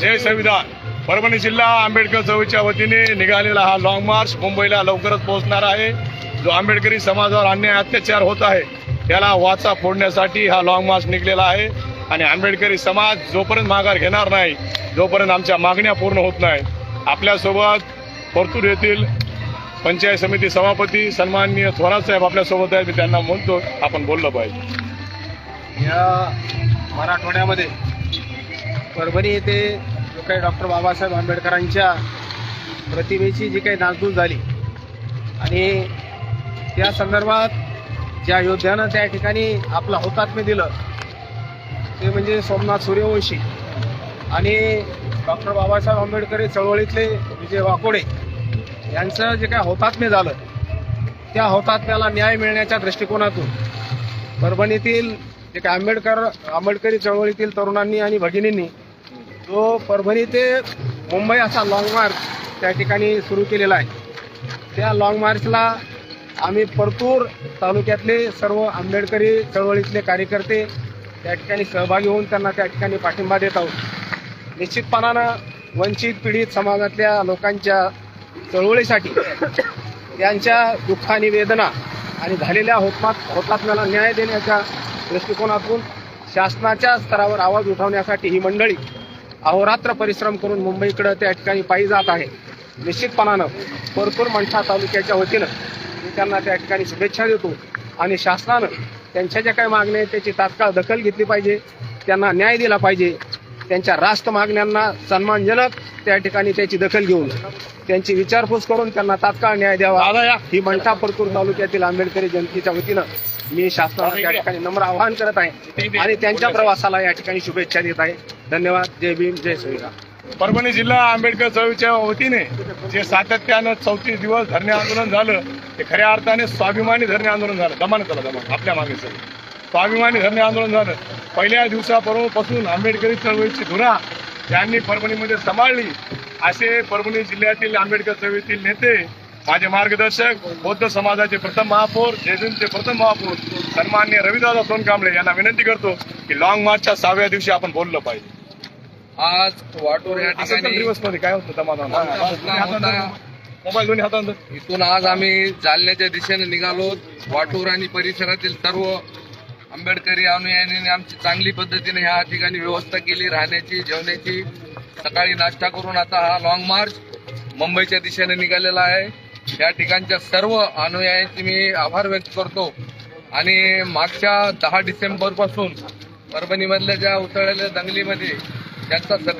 जय संविधान. परभणी जिल्हा आंबेडकर चळवळीच्या वतीने निघालेला हा लॉंग मार्च मुंबईला लवकरच पोहोचणार आहे. जो आंबेडकरी समाजावर अन्याय अत्याचार होत आहे त्याला वाचा फोडण्यासाठी हा लॉंग मार्च निघलेला आहे. आणि आंबेडकरी समाज जोपर्यंत माघार घेणार नाही जोपर्यंत आमच्या मागण्या पूर्ण होत नाही आपल्यासोबत परतूर येथील पंचायत समिती सभापती सन्माननीय थोरात साहेब आपल्यासोबत आहेत. मी त्यांना म्हणतो आपण बोललं पाहिजे. या मराठवाड्यामध्ये परभणी येथे जो काही डॉक्टर बाबासाहेब आंबेडकरांच्या प्रतिमेची जी काही नासधूस झाली आणि त्या संदर्भात ज्या योद्ध्यानं त्या ठिकाणी आपलं हौतात्म्य दिलं ते म्हणजे सोमनाथ सूर्यवंशी आणि डॉक्टर बाबासाहेब आंबेडकर चळवळीतले विजय वाकोडे यांचं जे काही हौतात्म्य झालं त्या हौतात्म्याला न्याय मिळण्याच्या दृष्टिकोनातून परभणीतील एक आंबेडकर आंबेडकरी चळवळीतील तरुणांनी आणि भगिनींनी जो परभणी ते मुंबई असा लॉंग मार्च त्या ठिकाणी सुरू केलेला आहे. त्या लॉंग मार्चला आम्ही परतूर तालुक्यातले सर्व आंबेडकरी चळवळीतले कार्यकर्ते त्या ठिकाणी सहभागी होऊन त्यांना त्या ठिकाणी पाठिंबा देत आहोत. निश्चितपणानं वंचित पीडित समाजातल्या लोकांच्या चळवळीसाठी त्यांच्या दुःख आणि वेदना आणि झालेल्या होतात होतात्म्याला न्याय देण्याच्या दृष्टिकोनातून शासनाच्या स्तरावर आवाज उठवण्यासाठी ही मंडळी अहोरात्र परिश्रम करून मुंबईकडे त्या ठिकाणी पायी जात आहे. निश्चितपणानं परतूर मंठा तालुक्याच्या वतीनं मी त्यांना त्या ठिकाणी शुभेच्छा देतो आणि शासनानं त्यांच्या ज्या काही मागण्या आहेत त्याची तात्काळ दखल घेतली पाहिजे. त्यांना न्याय दिला पाहिजे. त्यांच्या रास्त मागण्यांना सन्मानजनक त्या ठिकाणी त्याची दखल घेऊन त्यांची विचारपूस करून त्यांना तात्काळ न्याय द्यावा. या. ही मंठा परतूर तालुक्यातील आंबेडकरी जनतेच्या वतीनं मी शासनाला त्या ठिकाणी नम्र आवाहन करत आहे आणि त्यांच्या प्रवासाला या ठिकाणी शुभेच्छा देत आहे. धन्यवाद. जय भीम. जय संविधान परभणी जिल्हा आंबेडकर चळवळीच्या वतीने जे सातत्यानं चौतीस दिवस धरणे आंदोलन झालं ते खऱ्या अर्थाने स्वाभिमानी धरणे आंदोलन झालं. दमान चला दमान. आपल्या मागे सर स्वाभिमानी धरणे आंदोलन झालं. पहिल्या दिवसापासून आंबेडकरी चळवळीची धुरा यांनी परभणीमध्ये सांभाळली. असे परभणी जिल्ह्यातील आंबेडकर चळवळीतील नेते माझे मार्गदर्शक बौद्ध समाजाचे प्रथम महापौर जयसिंगचे प्रथम महापौर सन्मान्य रविदादा सोनकांबळे यांना विनंती करतो की लॉंग मार्चच्या सहाव्या दिवशी आपण बोललं पाहिजे. आज वाटोर या ठिकाणी मध्ये काय होतं समाधान. मोबाईल दोन्ही हातात इथून आज आम्ही जालन्याच्या दिशेने निघालो. वाटूर आणि परिसरातील सर्व आंबेडकरी अनुयायांनी आमची चांगली पद्धतीने ह्या ठिकाणी व्यवस्था केली राहण्याची जेवण्याची. सकाळी नाश्ता करून आता हा लॉंग मार्च मुंबईच्या दिशेने निघालेला आहे. या ठिकाणच्या सर्व अनुयायांचे मी आभार व्यक्त करतो. आणि मागच्या दहा डिसेंबरपासून परभणीमधल्या ज्या उतळलेल्या दंगलीमध्ये त्यांचा सक्रिय